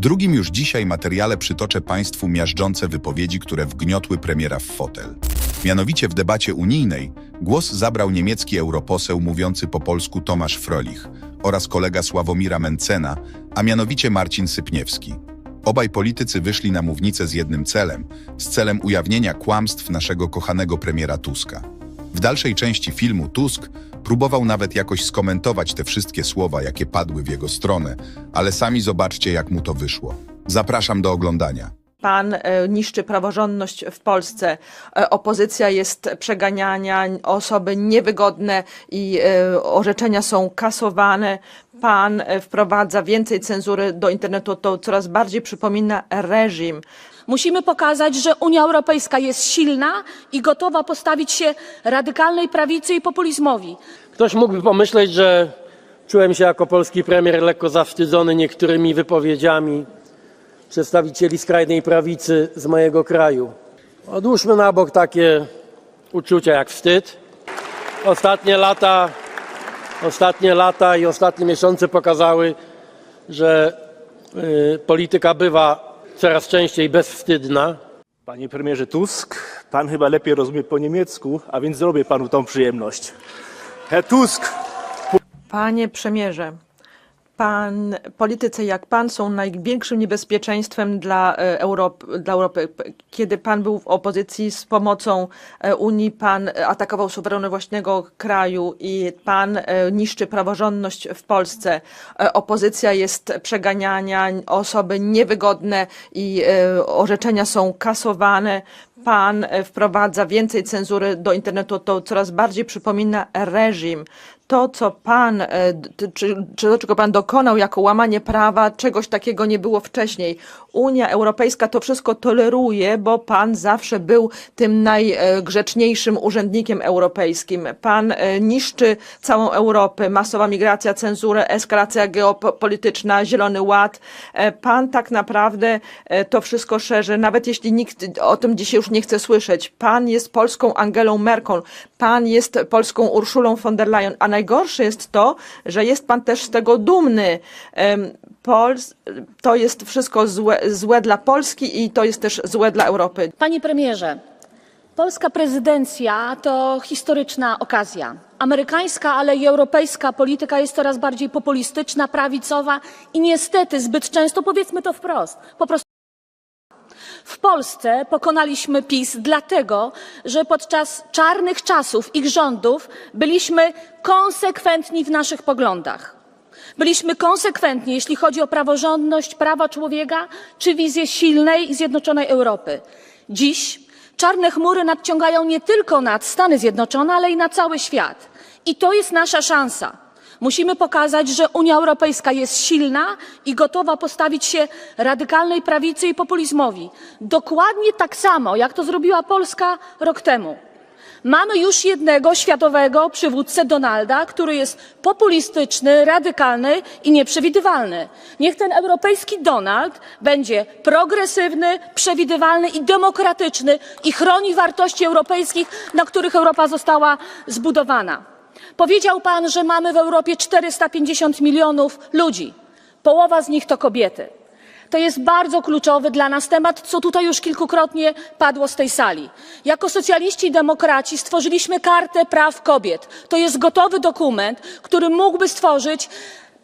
W drugim już dzisiaj materiale przytoczę Państwu miażdżące wypowiedzi, które wgniotły premiera w fotel. Mianowicie w debacie unijnej głos zabrał niemiecki europoseł mówiący po polsku Tomasz Frolich oraz kolega Sławomira Mencena, a mianowicie Marcin Sypniewski. Obaj politycy wyszli na mównicę z jednym celem, z celem ujawnienia kłamstw naszego kochanego premiera Tuska. W dalszej części filmu Tusk próbował nawet jakoś skomentować te wszystkie słowa, jakie padły w jego stronę, ale sami zobaczcie, jak mu to wyszło. Zapraszam do oglądania. Pan e, niszczy praworządność w Polsce. E, Opozycja jest przeganiania, osoby niewygodne i e, orzeczenia są kasowane. Pan wprowadza więcej cenzury do internetu, to coraz bardziej przypomina reżim. Musimy pokazać, że Unia Europejska jest silna i gotowa postawić się radykalnej prawicy i populizmowi. Ktoś mógłby pomyśleć, że czułem się jako polski premier lekko zawstydzony niektórymi wypowiedziami przedstawicieli skrajnej prawicy z mojego kraju. Odłóżmy na bok takie uczucia jak wstyd. Ostatnie lata, ostatnie lata i ostatnie miesiące pokazały, że y, polityka bywa coraz częściej bezwstydna. Panie premierze Tusk, pan chyba lepiej rozumie po niemiecku, a więc zrobię panu tą przyjemność. Herr Tusk, Panie premierze, pan, politycy jak pan są największym niebezpieczeństwem dla e, Europy, dla Europy. Kiedy pan był w opozycji z pomocą e, Unii, pan atakował suwerenność własnego kraju i pan e, niszczy praworządność w Polsce. E, Opozycja jest przeganiania, osoby niewygodne i e, orzeczenia są kasowane. Pan e, wprowadza więcej cenzury do internetu, to coraz bardziej przypomina reżim to, co pan, e, czy, czy do czego pan dokonał jako łamanie prawa, czegoś takiego nie było wcześniej. Unia Europejska to wszystko toleruje, bo pan zawsze był tym najgrzeczniejszym urzędnikiem europejskim. Pan e, niszczy całą Europę, masowa migracja, cenzurę, eskalacja geopolityczna, zielony ład. E, Pan tak naprawdę e, to wszystko szerzy, nawet jeśli nikt o tym dzisiaj już nie chce słyszeć. Pan jest polską Angelą Merkel, pan jest polską Urszulą von der Leyen, a najgorsze jest to, że jest pan też z tego dumny. Pols to jest wszystko złe, złe dla Polski i to jest też złe dla Europy. Panie premierze, polska prezydencja to historyczna okazja. Amerykańska, ale i europejska polityka jest coraz bardziej populistyczna, prawicowa i niestety zbyt często, powiedzmy to wprost, po prostu w Polsce pokonaliśmy PiS dlatego, że podczas czarnych czasów ich rządów byliśmy konsekwentni w naszych poglądach. Byliśmy konsekwentni, jeśli chodzi o praworządność, prawa człowieka czy wizję silnej i zjednoczonej Europy. Dziś czarne chmury nadciągają nie tylko nad Stany Zjednoczone, ale i na cały świat. I to jest nasza szansa. Musimy pokazać, że Unia Europejska jest silna i gotowa postawić się radykalnej prawicy i populizmowi. Dokładnie tak samo, jak to zrobiła Polska rok temu. Mamy już jednego światowego przywódcę Donalda, który jest populistyczny, radykalny i nieprzewidywalny. Niech ten europejski Donald będzie progresywny, przewidywalny i demokratyczny i chroni wartości europejskich, na których Europa została zbudowana. Powiedział pan, że mamy w Europie 450 milionów ludzi. Połowa z nich to kobiety. To jest bardzo kluczowy dla nas temat, co tutaj już kilkukrotnie padło z tej sali. Jako socjaliści i demokraci stworzyliśmy Kartę Praw Kobiet. To jest gotowy dokument, który mógłby stworzyć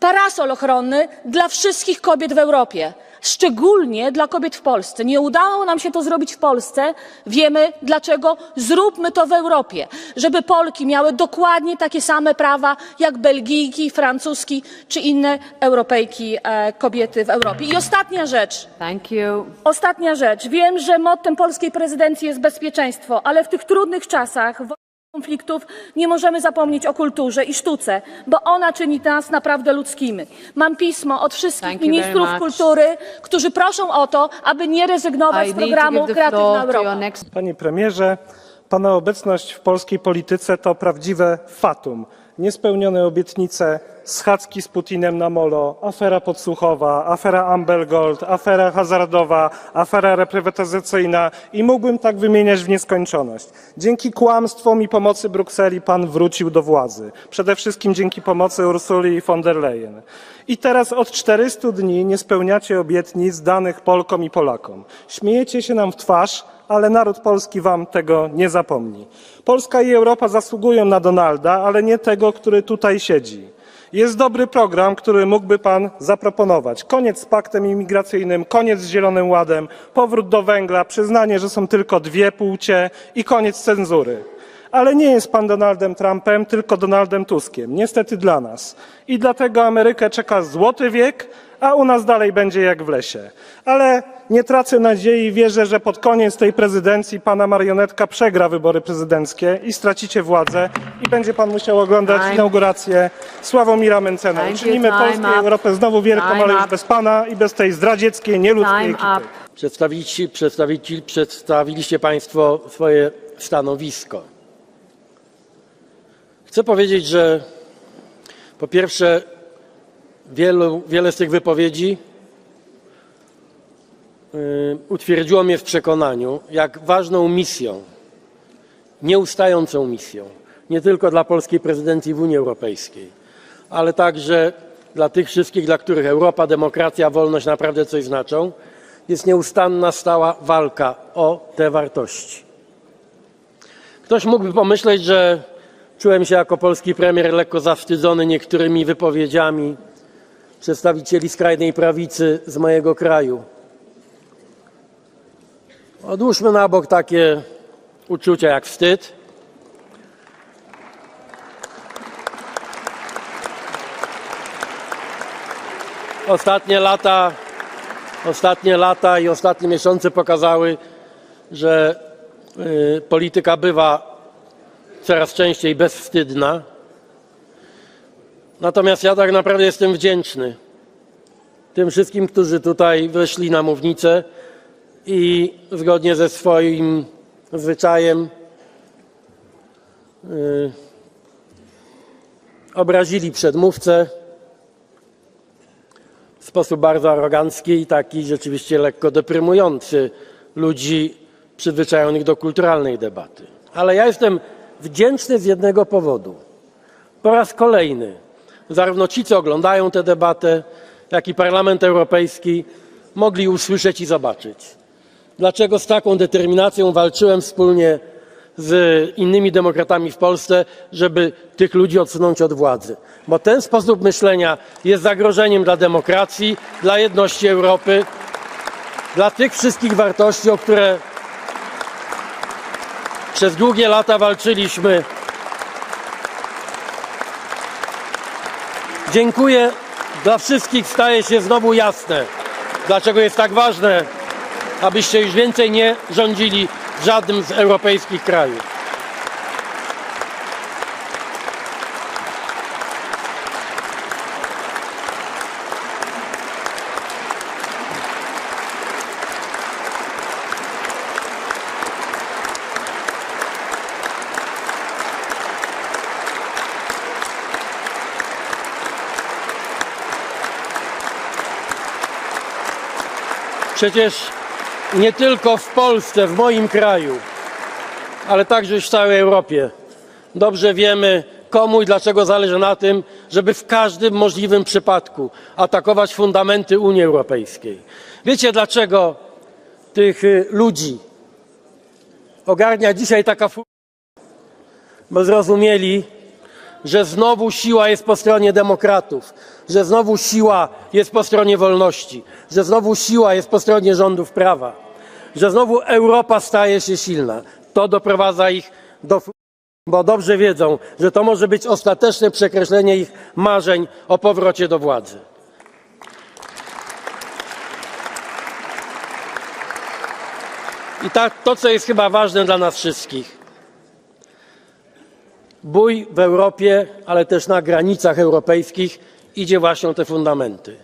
parasol ochronny dla wszystkich kobiet w Europie, szczególnie dla kobiet w Polsce. Nie udało nam się to zrobić w Polsce. Wiemy dlaczego. Zróbmy to w Europie, żeby Polki miały dokładnie takie same prawa jak Belgijki, Francuski czy inne Europejki, e, kobiety w Europie. I ostatnia rzecz. Thank you. Ostatnia rzecz. Wiem, że mottem polskiej prezydencji jest bezpieczeństwo, ale w tych trudnych czasach konfliktów nie możemy zapomnieć o kulturze i sztuce, bo ona czyni nas naprawdę ludzkimi. Mam pismo od wszystkich Thank you very ministrów much. kultury, którzy proszą o to, aby nie rezygnować I z need to programu give the Kreatywna floor to Europa. your next Panie premierze, pana obecność w polskiej polityce to prawdziwe fatum. Niespełnione obietnice, schadzki z Putinem na molo, afera podsłuchowa, afera Amber Gold, afera hazardowa, afera reprywatyzacyjna i mógłbym tak wymieniać w nieskończoność. Dzięki kłamstwom i pomocy Brukseli pan wrócił do władzy. Przede wszystkim dzięki pomocy Ursuli von der Leyen. I teraz od 400 dni nie spełniacie obietnic danych Polkom i Polakom. Śmiejecie się nam w twarz, ale naród polski wam tego nie zapomni. Polska i Europa zasługują na Donalda, ale nie tego, który tutaj siedzi. Jest dobry program, który mógłby pan zaproponować. Koniec z paktem imigracyjnym, koniec z Zielonym Ładem, powrót do węgla, przyznanie, że są tylko dwie płcie i koniec cenzury. Ale nie jest pan Donaldem Trumpem, tylko Donaldem Tuskiem. Niestety dla nas. I dlatego Amerykę czeka złoty wiek, a u nas dalej będzie jak w lesie. Ale nie tracę nadziei i wierzę, że pod koniec tej prezydencji pana marionetka przegra wybory prezydenckie i stracicie władzę i będzie pan musiał oglądać Time. inaugurację Sławomira Mencena. Thank you. Uczynimy Time Polskę i up. Europę znowu wielką, Time ale już up. bez pana i bez tej zdradzieckiej, nieludzkiej Time ekipy. up. Przedstawici, przedstawici, przedstawiliście Państwo swoje stanowisko. Chcę powiedzieć, że po pierwsze, wielu, wiele z tych wypowiedzi y, utwierdziło mnie w przekonaniu, jak ważną misją, nieustającą misją, nie tylko dla polskiej prezydencji w Unii Europejskiej, ale także dla tych wszystkich, dla których Europa, demokracja, wolność naprawdę coś znaczą, jest nieustanna, stała walka o te wartości. Ktoś mógłby pomyśleć, że czułem się jako polski premier lekko zawstydzony niektórymi wypowiedziami przedstawicieli skrajnej prawicy z mojego kraju. Odłóżmy na bok takie uczucia jak wstyd. Ostatnie lata Ostatnie lata i ostatnie miesiące pokazały, że y, polityka bywa coraz częściej bezwstydna. Natomiast ja tak naprawdę jestem wdzięczny tym wszystkim, którzy tutaj weszli na mównicę i zgodnie ze swoim zwyczajem y, obrazili przedmówcę w sposób bardzo arogancki i taki rzeczywiście lekko deprymujący ludzi przyzwyczajonych do kulturalnej debaty. Ale ja jestem wdzięczny z jednego powodu. Po raz kolejny zarówno ci, co oglądają tę debatę, jak i Parlament Europejski mogli usłyszeć i zobaczyć, dlaczego z taką determinacją walczyłem wspólnie z innymi demokratami w Polsce, żeby tych ludzi odsunąć od władzy. Bo ten sposób myślenia jest zagrożeniem dla demokracji, dla jedności Europy, dla tych wszystkich wartości, o które przez długie lata walczyliśmy. Dziękuję. Dla wszystkich staje się znowu jasne, dlaczego jest tak ważne, abyście już więcej nie rządzili w żadnym z europejskich krajów. Przecież nie tylko w Polsce, w moim kraju, ale także w całej Europie dobrze wiemy, komu i dlaczego zależy na tym, żeby w każdym możliwym przypadku atakować fundamenty Unii Europejskiej. Wiecie, dlaczego tych y, ludzi ogarnia dzisiaj taka fu- Bo zrozumieli, że znowu siła jest po stronie demokratów, że znowu siła jest po stronie wolności, że znowu siła jest po stronie rządów prawa, że znowu Europa staje się silna. To doprowadza ich do. Bo dobrze wiedzą, że to może być ostateczne przekreślenie ich marzeń o powrocie do władzy. I tak, to, co jest chyba ważne dla nas wszystkich, bój w Europie, ale też na granicach europejskich idzie właśnie o te fundamenty.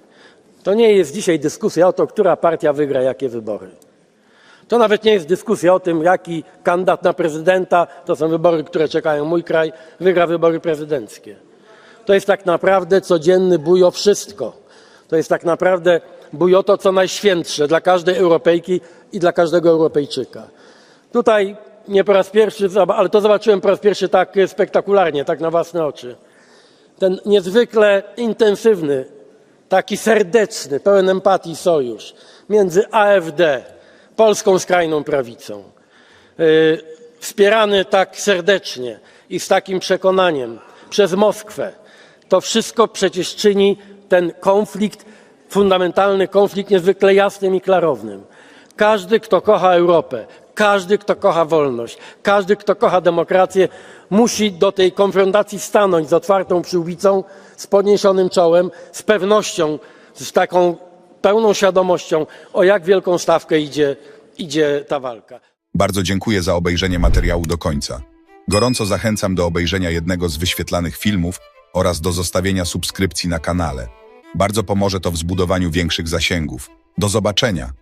To nie jest dzisiaj dyskusja o to, która partia wygra jakie wybory. To nawet nie jest dyskusja o tym, jaki kandydat na prezydenta, to są wybory, które czekają mój kraj, wygra wybory prezydenckie. to jest tak naprawdę codzienny bój o wszystko. To jest tak naprawdę bój o to, co najświętsze dla każdej Europejki i dla każdego Europejczyka. Tutaj nie po raz pierwszy, ale to zobaczyłem po raz pierwszy tak e, spektakularnie, tak na własne oczy. Ten niezwykle intensywny, taki serdeczny, pełen empatii sojusz między AfD, polską skrajną prawicą, y, wspierany tak serdecznie i z takim przekonaniem przez Moskwę, to wszystko przecież czyni ten konflikt, fundamentalny konflikt niezwykle jasnym i klarownym. Każdy, kto kocha Europę, każdy, kto kocha wolność, każdy, kto kocha demokrację, musi do tej konfrontacji stanąć z otwartą przyłbicą, z podniesionym czołem, z pewnością, z taką pełną świadomością, o jak wielką stawkę idzie, idzie ta walka. Bardzo dziękuję za obejrzenie materiału do końca. Gorąco zachęcam do obejrzenia jednego z wyświetlanych filmów oraz do zostawienia subskrypcji na kanale. Bardzo pomoże to w zbudowaniu większych zasięgów. Do zobaczenia!